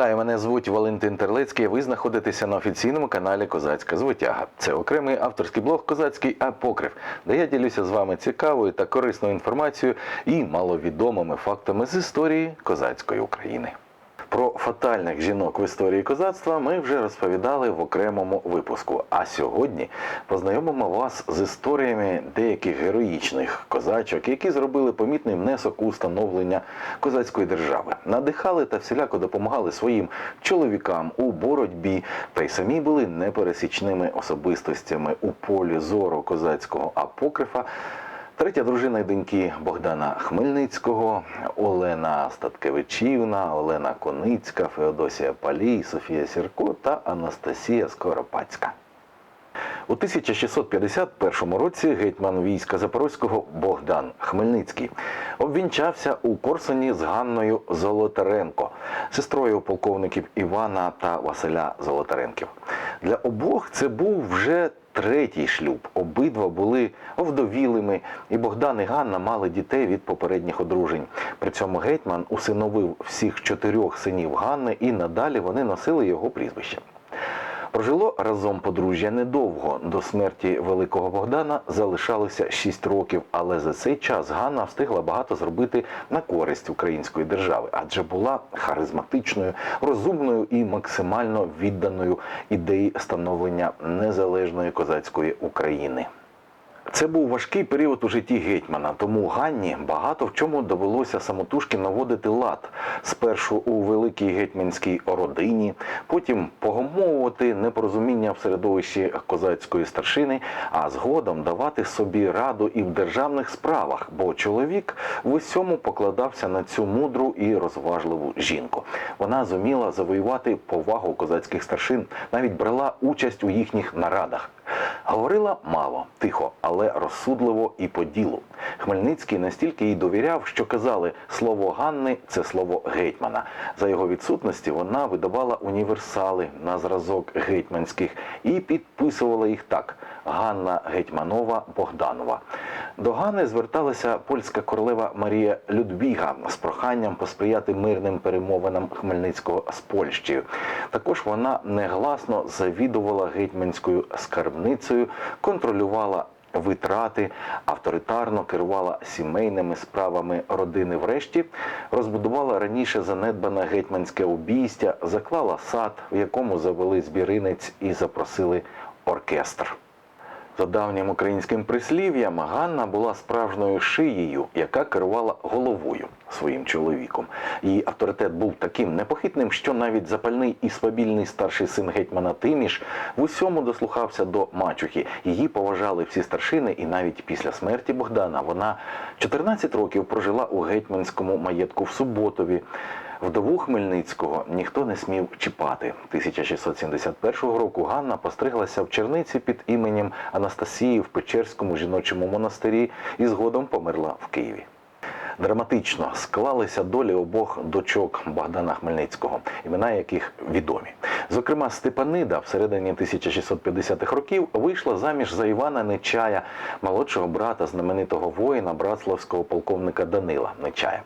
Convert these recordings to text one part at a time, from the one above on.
Вітаю, мене звуть Валентин Терлецький. Ви знаходитеся на офіційному каналі Козацька Звитяга. Це окремий авторський блог Козацький Апокрив, де я ділюся з вами цікавою та корисною інформацією і маловідомими фактами з історії козацької України. Про фатальних жінок в історії козацтва ми вже розповідали в окремому випуску. А сьогодні познайомимо вас з історіями деяких героїчних козачок, які зробили помітний внесок у становлення козацької держави, надихали та всіляко допомагали своїм чоловікам у боротьбі, та й самі були непересічними особистостями у полі зору козацького апокрифа. Третя дружина й доньки Богдана Хмельницького, Олена Статкевичівна, Олена Коницька, Феодосія Палій, Софія Сірко та Анастасія Скоропадська. У 1651 році гетьман війська Запорозького Богдан Хмельницький обвінчався у Корсуні з Ганною Золотаренко, сестрою полковників Івана та Василя Золотаренків. Для обох це був вже третій шлюб. Обидва були овдовілими, і Богдан і Ганна мали дітей від попередніх одружень. При цьому гетьман усиновив всіх чотирьох синів Ганни, і надалі вони носили його прізвище. Прожило разом подружжя недовго. До смерті великого Богдана залишалося 6 років, але за цей час Ганна встигла багато зробити на користь української держави, адже була харизматичною, розумною і максимально відданою ідеї становлення незалежної козацької України. Це був важкий період у житті гетьмана, тому Ганні багато в чому довелося самотужки наводити лад. Спершу у великій гетьманській родині, потім погомовувати непорозуміння в середовищі козацької старшини, а згодом давати собі раду і в державних справах, бо чоловік в усьому покладався на цю мудру і розважливу жінку. Вона зуміла завоювати повагу козацьких старшин, навіть брала участь у їхніх нарадах. Говорила мало, тихо, але розсудливо і по ділу. Хмельницький настільки їй довіряв, що казали, слово Ганни це слово гетьмана. За його відсутності вона видавала універсали на зразок гетьманських і підписувала їх так: Ганна Гетьманова Богданова. До Ганни зверталася польська королева Марія Людвіга з проханням посприяти мирним перемовинам Хмельницького з Польщею. Також вона негласно завідувала гетьманською скарбницею, контролювала витрати, авторитарно керувала сімейними справами родини. Врешті розбудувала раніше занедбане гетьманське обійстя, заклала сад, в якому завели збіринець і запросили оркестр. За давнім українським прислів'ям Ганна була справжньою шиєю, яка керувала головою своїм чоловіком. Її авторитет був таким непохитним, що навіть запальний і свабільний старший син гетьмана Тиміш в усьому дослухався до мачухи. Її поважали всі старшини, і навіть після смерті Богдана вона 14 років прожила у гетьманському маєтку в Суботові. Вдову Хмельницького ніхто не смів чіпати. 1671 року Ганна постриглася в черниці під іменем Анастасії в Печерському жіночому монастирі і згодом померла в Києві. Драматично склалися долі обох дочок Богдана Хмельницького, імена яких відомі. Зокрема, Степанида всередині 1650-х років вийшла заміж за Івана Нечая, молодшого брата знаменитого воїна братславського полковника Данила Нечая.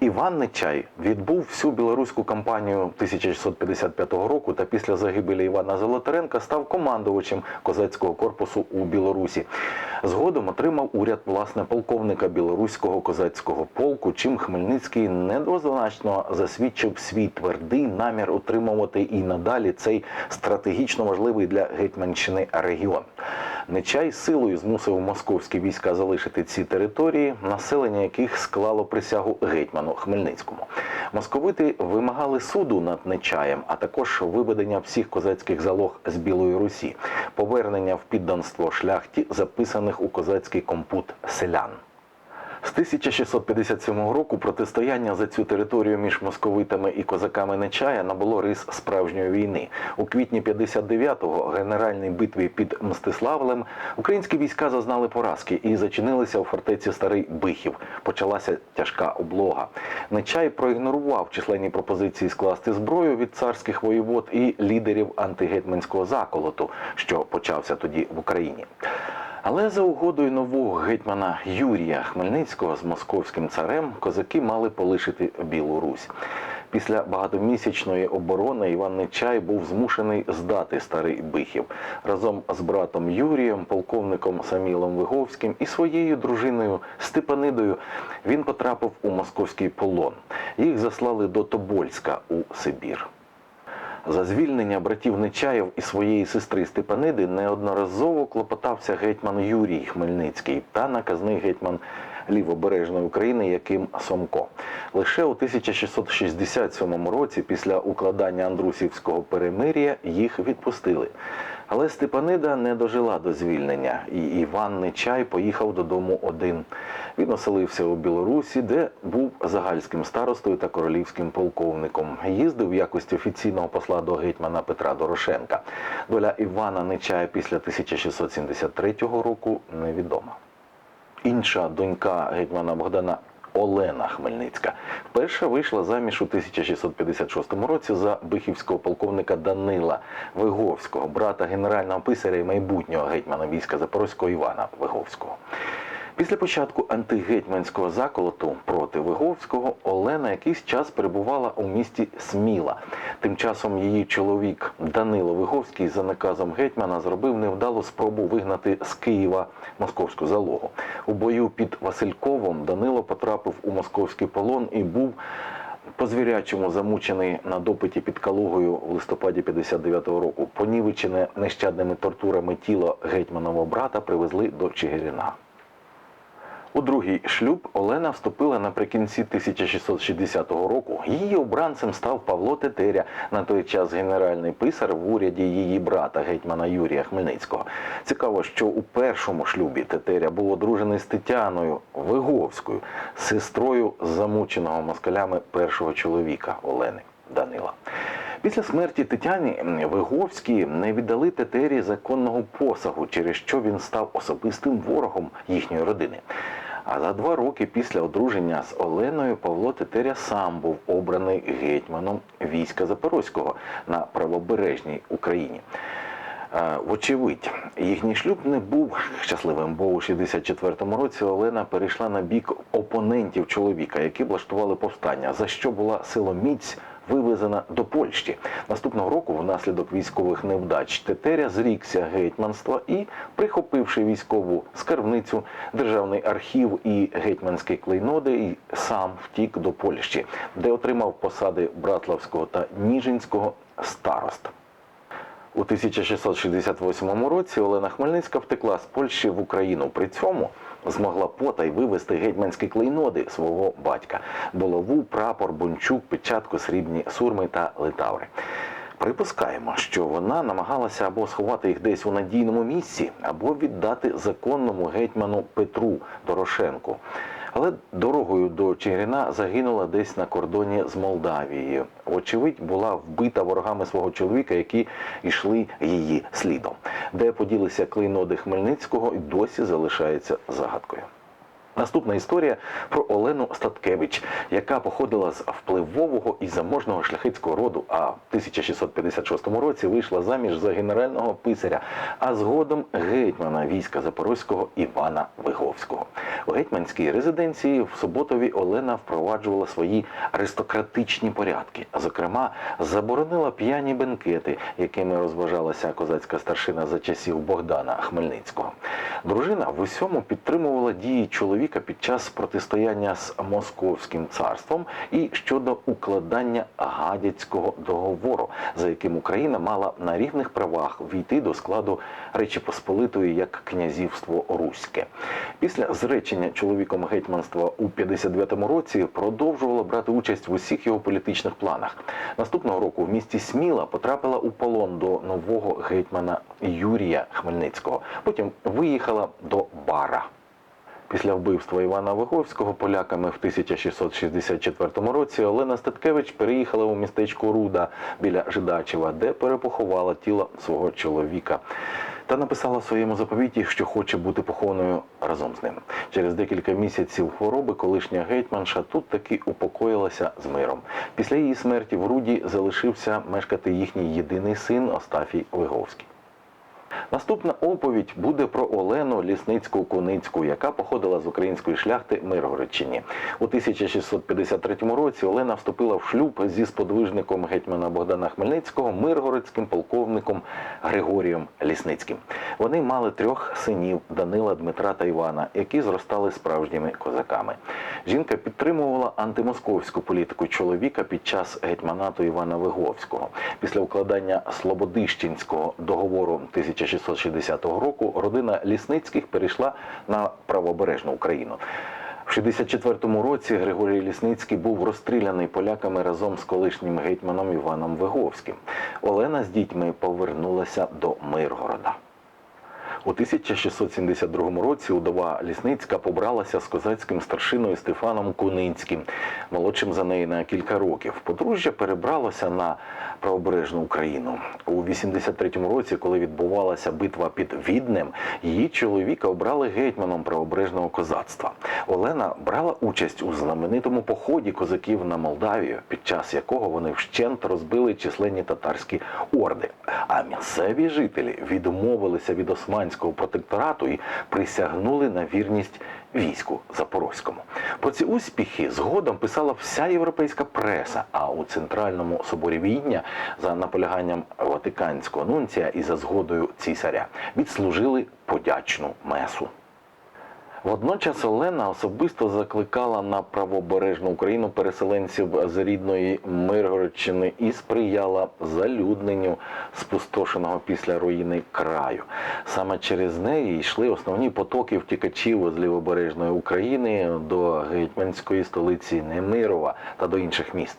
Іван Нечай відбув всю білоруську кампанію 1655 року та після загибелі Івана Золотаренка став командувачем козацького корпусу у Білорусі. Згодом отримав уряд власне полковника білоруського козацького полку, чим Хмельницький недвозначно засвідчив свій твердий намір утримувати і надалі цей стратегічно важливий для Гетьманщини регіон. Нечай силою змусив московські війська залишити ці території, населення яких склало присягу гетьману Хмельницькому. Московити вимагали суду над Нечаєм, а також виведення всіх козацьких залог з Білої Русі, повернення в підданство шляхті, записаних у козацький компут селян. З 1657 року протистояння за цю територію між московитами і козаками Нечая набуло рис справжньої війни. У квітні 59-го генеральній битві під Мстиславлем українські війська зазнали поразки і зачинилися у фортеці Старий Бихів. Почалася тяжка облога. Нечай проігнорував численні пропозиції скласти зброю від царських воєвод і лідерів антигетьманського заколоту, що почався тоді в Україні. Але за угодою нового гетьмана Юрія Хмельницького з московським царем козаки мали полишити Білу Русь. Після багатомісячної оборони Іван Нечай був змушений здати старий Бихів разом з братом Юрієм, полковником Самілом Виговським і своєю дружиною Степанидою. Він потрапив у московський полон. Їх заслали до Тобольська у Сибір. За звільнення братів Нечаєв і своєї сестри Степаниди неодноразово клопотався гетьман Юрій Хмельницький та наказний гетьман Лівобережної України Яким Сомко. Лише у 1667 році, після укладання Андрусівського перемир'я, їх відпустили. Але Степанида не дожила до звільнення, і Іван Нечай поїхав додому один. Він оселився у Білорусі, де був загальським старостою та королівським полковником. Їздив в якості офіційного посла до гетьмана Петра Дорошенка. Доля Івана Нечая після 1673 року невідома. Інша донька гетьмана Богдана Олена Хмельницька перша вийшла заміж у 1656 році за бихівського полковника Данила Виговського, брата генерального писаря і майбутнього гетьмана війська Запорозького Івана Виговського. Після початку антигетьманського заколоту проти Виговського Олена якийсь час перебувала у місті Сміла. Тим часом її чоловік Данило Виговський за наказом гетьмана зробив невдалу спробу вигнати з Києва московську залогу. У бою під Васильковом Данило потрапив у московський полон і був по звірячому замучений на допиті під Калугою в листопаді 59-го року. Понівечене нещадними тортурами тіло гетьманового брата привезли до Чигирина. У другий шлюб Олена вступила наприкінці 1660 року. Її обранцем став Павло Тетеря, на той час генеральний писар в уряді її брата гетьмана Юрія Хмельницького. Цікаво, що у першому шлюбі Тетеря був одружений з Тетяною Виговською, сестрою замученого москалями першого чоловіка Олени Данила. Після смерті Тетяні Виговські не віддали Тетері законного посагу, через що він став особистим ворогом їхньої родини. А за два роки після одруження з Оленою Павло Тетеря сам був обраний гетьманом війська Запорозького на правобережній Україні. Е, Вочевидь, їхній шлюб не був щасливим, бо у 64-му році Олена перейшла на бік опонентів чоловіка, які влаштували повстання, за що була силоміць вивезена до Польщі. Наступного року, внаслідок військових невдач, Тетеря зрікся гетьманства і, прихопивши військову скарбницю, державний архів і гетьманські клейноди, і сам втік до Польщі, де отримав посади Братлавського та Ніжинського старост. У 1668 році Олена Хмельницька втекла з Польщі в Україну. При цьому змогла потай вивести гетьманські клейноди свого батька: булаву, прапор, бунчук, печатку, срібні сурми та литаври. Припускаємо, що вона намагалася або сховати їх десь у надійному місці, або віддати законному гетьману Петру Дорошенку. Але дорогою до Чигирина загинула десь на кордоні з Молдавією. Очевидь, була вбита ворогами свого чоловіка, які йшли її слідом. Де поділися клейноди Хмельницького, і досі залишається загадкою. Наступна історія про Олену Статкевич, яка походила з впливового і заможного шляхетського роду, а в 1656 році вийшла заміж за генерального писаря, а згодом гетьмана війська Запорозького Івана Виговського. У гетьманській резиденції в Суботові Олена впроваджувала свої аристократичні порядки. Зокрема, заборонила п'яні бенкети, якими розважалася козацька старшина за часів Богдана Хмельницького. Дружина в усьому підтримувала дії чоловіка під час протистояння з Московським царством і щодо укладання Гадяцького договору, за яким Україна мала на рівних правах війти до складу Речі Посполитої як князівство Руське. Після зречення чоловіком гетьманства у 59-му році продовжувала брати участь в усіх його політичних планах. Наступного року в місті Сміла потрапила у полон до нового гетьмана Юрія Хмельницького. Потім виїхала до Бара. Після вбивства Івана Виговського поляками в 1664 році Олена Статкевич переїхала у містечко Руда біля Жидачева, де перепоховала тіло свого чоловіка. Та написала в своєму заповіті, що хоче бути похованою разом з ним. Через декілька місяців хвороби колишня гетьманша тут таки упокоїлася з миром. Після її смерті в Руді залишився мешкати їхній єдиний син Остафій Виговський. Наступна оповідь буде про Олену Лісницьку Куницьку, яка походила з української шляхти Миргородчині. У 1653 році Олена вступила в шлюб зі сподвижником гетьмана Богдана Хмельницького, миргородським полковником Григорієм Лісницьким. Вони мали трьох синів Данила, Дмитра та Івана, які зростали справжніми козаками. Жінка підтримувала антимосковську політику чоловіка під час гетьманату Івана Виговського. Після укладання Слободищенського договору 1660 року родина Лісницьких перейшла на правобережну Україну. В 64-му році Григорій Лісницький був розстріляний поляками разом з колишнім гетьманом Іваном Виговським. Олена з дітьми повернулася до Миргорода. У 1672 році удова Лісницька побралася з козацьким старшиною Стефаном Куницьким, молодшим за неї на кілька років. Подружжя перебралося на правобережну Україну. У 83-му році, коли відбувалася битва під Віднем, її чоловіка обрали гетьманом правобережного козацтва. Олена брала участь у знаменитому поході козаків на Молдавію, під час якого вони вщент розбили численні татарські орди. А місцеві жителі відмовилися від османського протекторату і присягнули на вірність війську запорозькому. Про ці успіхи згодом писала вся європейська преса. А у центральному соборі Відня за наполяганням Ватиканського нунція і за згодою цісаря відслужили подячну месу. Водночас Олена особисто закликала на правобережну Україну переселенців з рідної Миргородщини і сприяла залюдненню спустошеного після руїни краю. Саме через неї йшли основні потоки втікачів з лівобережної України до гетьманської столиці Немирова та до інших міст.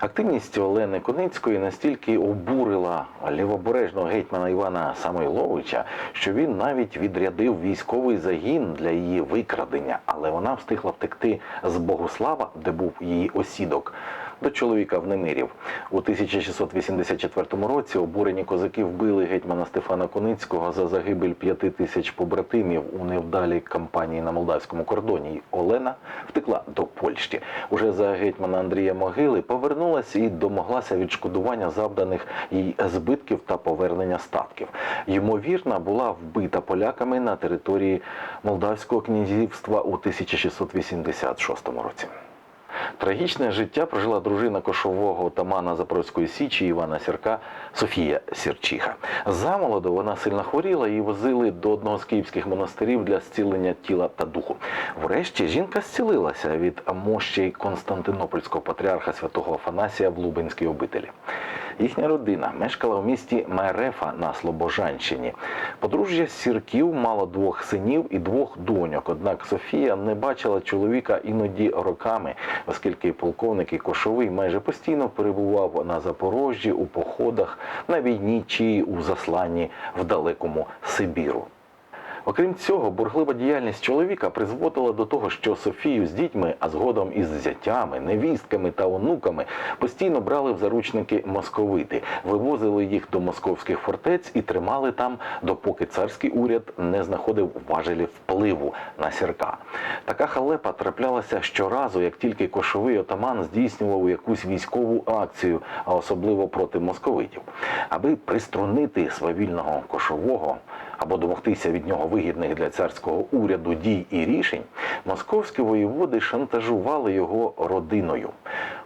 Активність Олени Коницької настільки обурила лівобережного гетьмана Івана Самойловича, що він навіть відрядив військовий загін для її викрадення, але вона встигла втекти з Богослава, де був її осідок. До чоловіка в Немирів у 1684 році обурені козаки вбили гетьмана Стефана Коницького за загибель п'яти тисяч побратимів у невдалій кампанії на молдавському кордоні. І Олена втекла до Польщі. Уже за гетьмана Андрія Могили повернулася і домоглася відшкодування завданих їй збитків та повернення статків. Ймовірно, була вбита поляками на території Молдавського князівства у 1686 році. Трагічне життя прожила дружина кошового отамана Запорозької Січі Івана Сірка Софія Сірчиха. Замолоду вона сильно хворіла і возили до одного з київських монастирів для зцілення тіла та духу. Врешті жінка зцілилася від мощей Константинопольського патріарха святого Афанасія в Лубенській обителі. Їхня родина мешкала в місті Мерефа на Слобожанщині. Подружжя Сірків мало двох синів і двох доньок. Однак Софія не бачила чоловіка іноді роками, оскільки полковник і кошовий майже постійно перебував на Запорожжі у походах на війні чи у засланні в далекому Сибіру. Окрім цього, бурхлива діяльність чоловіка призводила до того, що Софію з дітьми, а згодом із зятями, невістками та онуками постійно брали в заручники московити, вивозили їх до московських фортець і тримали там, допоки царський уряд не знаходив важелі впливу на сірка. Така халепа траплялася щоразу, як тільки кошовий отаман здійснював якусь військову акцію, а особливо проти московитів. Аби приструнити свавільного кошового або домогтися від нього вигідних для царського уряду дій і рішень, московські воєводи шантажували його родиною.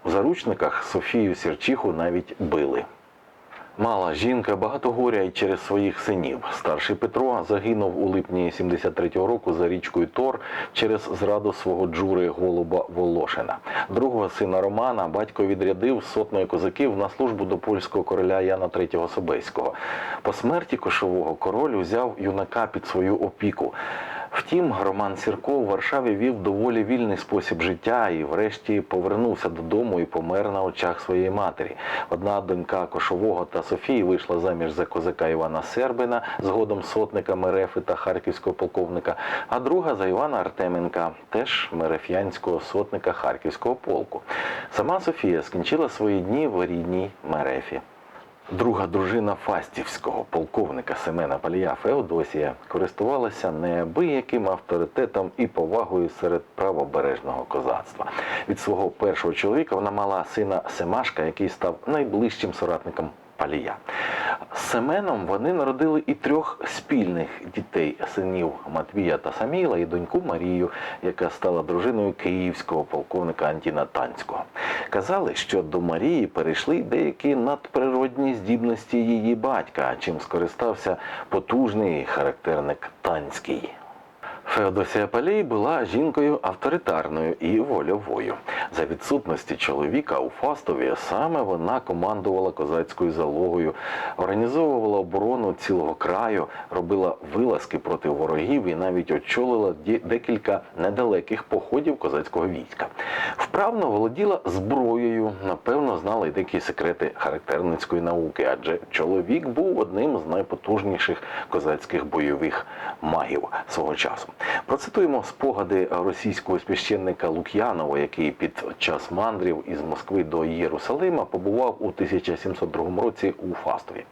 У заручниках Софію Сірчиху навіть били. Мала жінка багато горя й через своїх синів. Старший Петро загинув у липні 73-го року за річкою Тор через зраду свого джури голуба Волошина. Другого сина Романа батько відрядив сотною козаків на службу до польського короля Яна III Собеського. По смерті кошового король взяв юнака під свою опіку. Втім, Роман Сірко у Варшаві вів доволі вільний спосіб життя і, врешті, повернувся додому і помер на очах своєї матері. Одна донька Кошового та Софії вийшла заміж за козака Івана Сербина, згодом сотника Мерефи та харківського полковника, а друга за Івана Артеменка, теж мереф'янського сотника харківського полку. Сама Софія скінчила свої дні в рідній Мерефі. Друга дружина Фастівського полковника Семена Палія Феодосія користувалася неабияким авторитетом і повагою серед правобережного козацтва. Від свого першого чоловіка вона мала сина Семашка, який став найближчим соратником Палія. Семеном вони народили і трьох спільних дітей синів Матвія та Саміла і доньку Марію, яка стала дружиною київського полковника Антіна Танського. Казали, що до Марії перейшли деякі надприродні здібності її батька, чим скористався потужний характерник Танський. Феодосія Палей була жінкою авторитарною і вольовою. За відсутності чоловіка у Фастові саме вона командувала козацькою залогою, організовувала оборону цілого краю, робила вилазки проти ворогів і навіть очолила декілька недалеких походів козацького війська. Вправно володіла зброєю, напевно, знала й деякі секрети характерницької науки, адже чоловік був одним з найпотужніших козацьких бойових магів свого часу. Процитуємо спогади російського священника Лук'янова, який під час мандрів із Москви до Єрусалима побував у 1702 році у Фастові.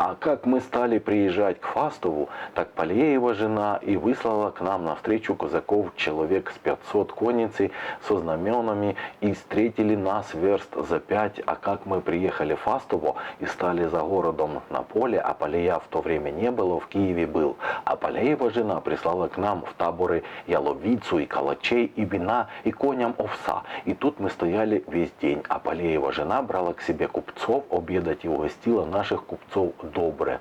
А как мы стали приезжать к Фастову, так Полеева жена и выслала к нам навстречу казаков человек с 500 конницы со знаменами и встретили нас верст за пять, а как мы приехали в Фастово и стали за городом на поле, а Полея в то время не было, в Киеве был, а Полеева жена прислала к нам в таборы яловицу и калачей, и вина, и коням овса. И тут мы стояли весь день, а Полеева жена брала к себе купцов обедать и угостила наших купцов добре.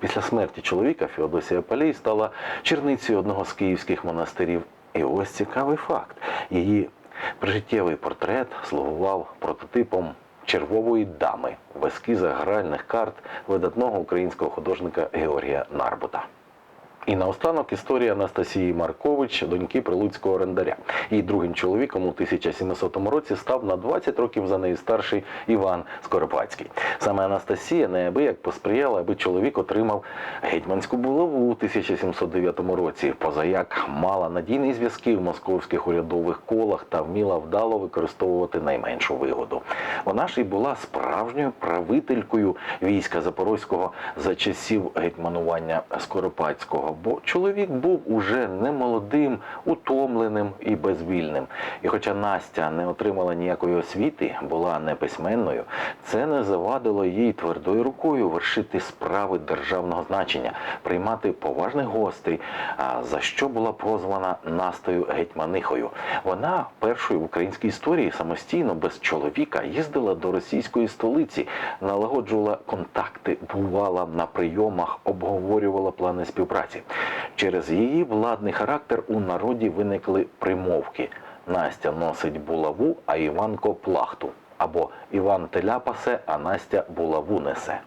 Після смерті чоловіка Феодосія Палій стала черницею одного з київських монастирів. І ось цікавий факт. Її прижиттєвий портрет слугував прототипом червової дами в ескізах гральних карт видатного українського художника Георгія Нарбута. І наостанок історія Анастасії Маркович, доньки прилуцького орендаря. Її другим чоловіком у 1700 році став на 20 років за неї старший Іван Скоропадський. Саме Анастасія неабияк посприяла, аби чоловік отримав гетьманську булаву у 1709 році. Позаяк мала надійні зв'язки в московських урядових колах та вміла вдало використовувати найменшу вигоду. Вона ж і була справжньою правителькою війська Запорозького за часів гетьманування Скоропадського, бо чоловік був уже немолодим, утомленим і безвільним. І хоча Настя не отримала ніякої освіти, була неписьменною, це не завадило їй твердою рукою вершити справи державного значення, приймати поважних гостей, за що була прозвана Настою Гетьманихою. Вона першою в українській історії самостійно без чоловіка їздила до російської столиці, налагоджувала контакти, бувала на прийомах, обговорювала плани співпраці. Через її владний характер у народі виникли примовки. Настя носить булаву, а Іванко плахту. Або Іван теля пасе, а Настя булаву несе.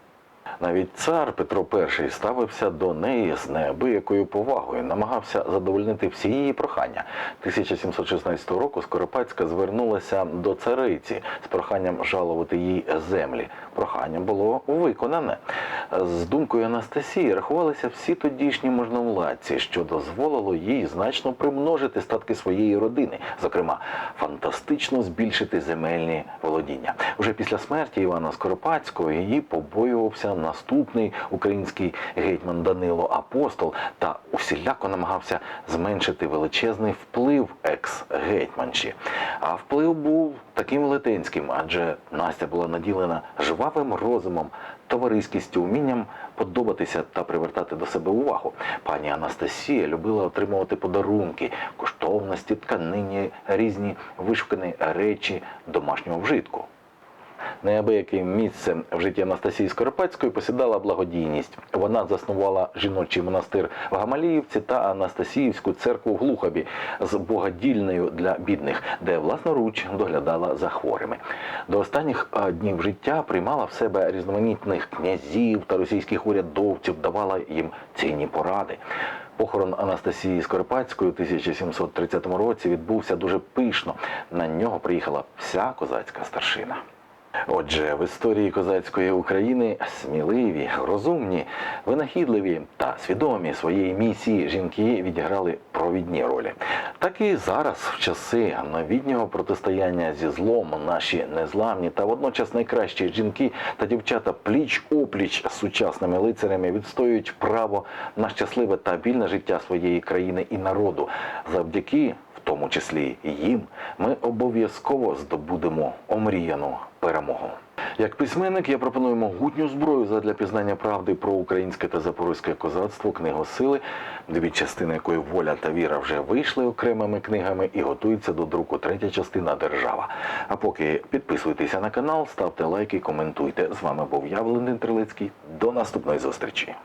Навіть цар Петро І ставився до неї з неабиякою повагою, намагався задовольнити всі її прохання. 1716 року Скоропадська звернулася до цариці з проханням жалувати їй землі. Прохання було виконане. З думкою Анастасії рахувалися всі тодішні можновладці, що дозволило їй значно примножити статки своєї родини, зокрема, фантастично збільшити земельні володіння. Уже після смерті Івана Скоропадського її побоювався наступний український гетьман Данило Апостол та усіляко намагався зменшити величезний вплив екс-гетьманші. А вплив був таким велетенським, адже Настя була наділена жвавим розумом, товариськістю, вмінням подобатися та привертати до себе увагу. Пані Анастасія любила отримувати подарунки, коштовності, тканині, різні вишукані речі домашнього вжитку. Неабияким місцем в житті Анастасії Скоропадської посідала благодійність. Вона заснувала жіночий монастир в Гамаліївці та Анастасіївську церкву в Глухові з богодільнею для бідних, де власноруч доглядала за хворими. До останніх днів життя приймала в себе різноманітних князів та російських урядовців, давала їм цінні поради. Похорон Анастасії Скоропадської у 1730 році відбувся дуже пишно. На нього приїхала вся козацька старшина. Отже, в історії козацької України сміливі, розумні, винахідливі та свідомі своєї місії жінки відіграли провідні ролі. Так і зараз, в часи новітнього протистояння зі злом, наші незламні та водночас найкращі жінки та дівчата пліч опліч з сучасними лицарями відстоюють право на щасливе та вільне життя своєї країни і народу завдяки тому числі і їм, ми обов'язково здобудемо омріяну перемогу. Як письменник я пропоную могутню зброю задля пізнання правди про українське та запорозьке козацтво, книгу сили, дві частини якої воля та віра вже вийшли окремими книгами і готується до друку третя частина держава. А поки підписуйтеся на канал, ставте лайки, коментуйте. З вами був я, Валентин Трилицький. До наступної зустрічі.